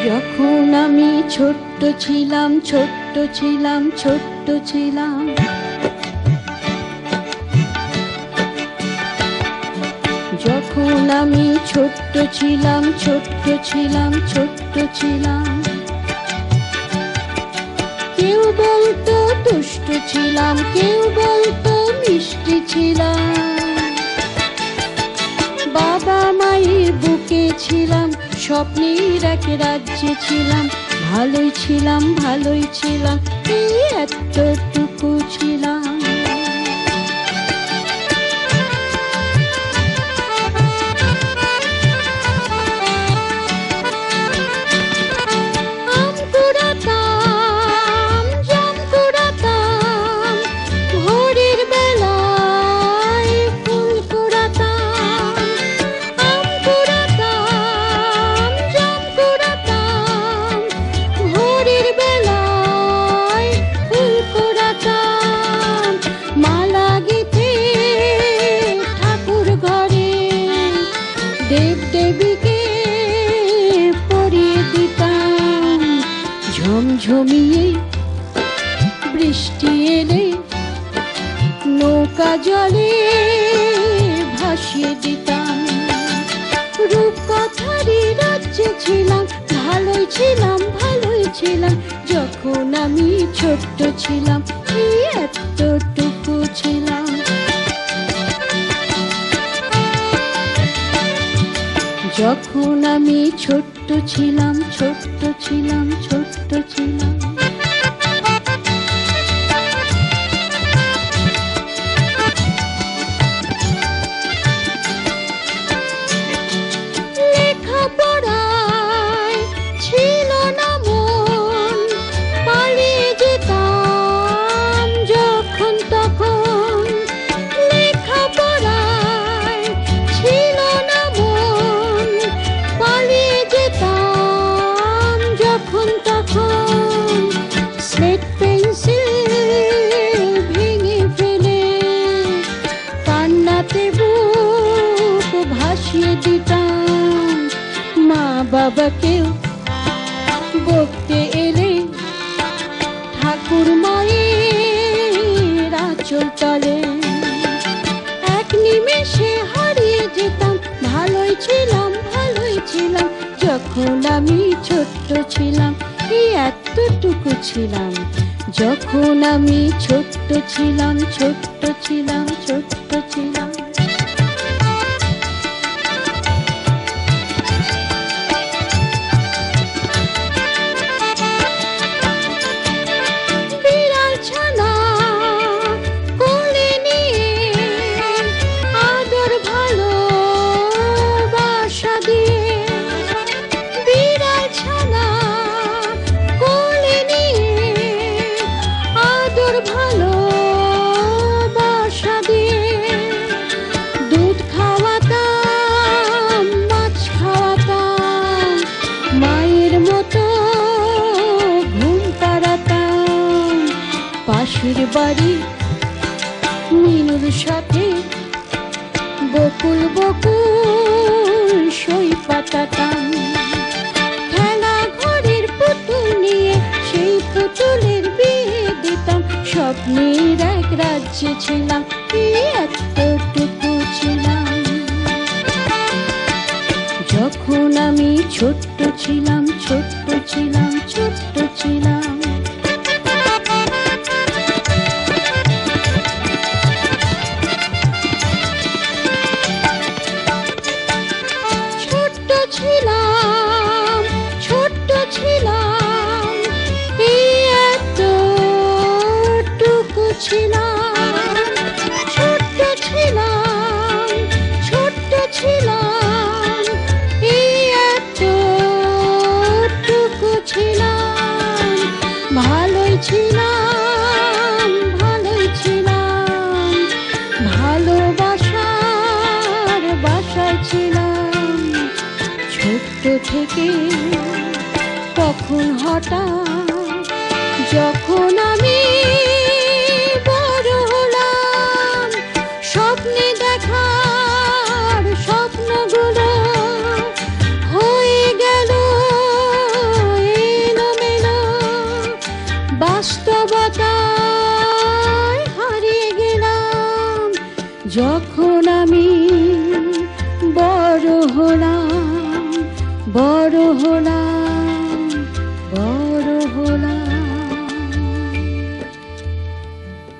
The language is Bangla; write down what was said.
যখন আমি ছোট্ট ছিলাম ছোট্ট ছিলাম ছোট্ট ছিলাম। যখন আমি ছোট্ট ছিলাম ছোট্ট ছিলাম ছোট্ট ছিলাম। কেউ বলতো দুষ্ট ছিলাম, কেউ বলতো মিষ্টি ছিলাম। বাবা মায়ের বুকে ছিলাম স্বপ্নের এক রাজ্যে ছিলাম ভালোই ছিলাম ভালোই ছিলাম এতটুকু ছিলাম। দেবীকে পরিয়ে দিতাম। ঝমঝমিয়ে বৃষ্টি এলে নৌকা জলে ভাসিয়ে দিতাম। রূপকথারি রাজ্যে ছিলাম, ভালোই ছিলাম ভালোই ছিলাম। যখন আমি ছোট্ট ছিলাম এতটুকু ছিলাম। যখন আমি ছোট্ট ছিলাম ছোট্ট ছিলাম ছোট্ট ছিলাম। মা বাবাকেও বকতে এলে ঠাকুর মায়ের আঁচল তলে। এক নিমেষে হারিয়ে যেতাম, ভালোই ছিলাম ভালোই ছিলাম, যখন আমি ছোট্ট ছিলাম এই এতটুকু ছিলাম। যখন আমি ছোট্ট ছিলাম ছোট্ট ছিলাম ছোট্ট ছিলাম। পাশের বাড়ি, মিনুর সাথে বকুল বকুল সই পাতাতাম। খেলা ঘরের পুতুল নিয়ে সেই পুতুলের বিয়ে দিতাম। স্বপ্নের এক রাজ্যে ছিলাম এতটুকু ছিলাম। যখন আমি ছোট্ট ছিলাম, ছোট্ট ছোট্ট ছিলাম ছোট্ট ছিলাম এই এতটুকু ছিলাম, ভালোই ছিলাম ভালোই ছিলাম ভালোবাসার বাসায় ছিলাম, ছোট্ট থেকে কখন হঠাৎ, যখন আমি যখন আমি বড় হলাম বড় হলাম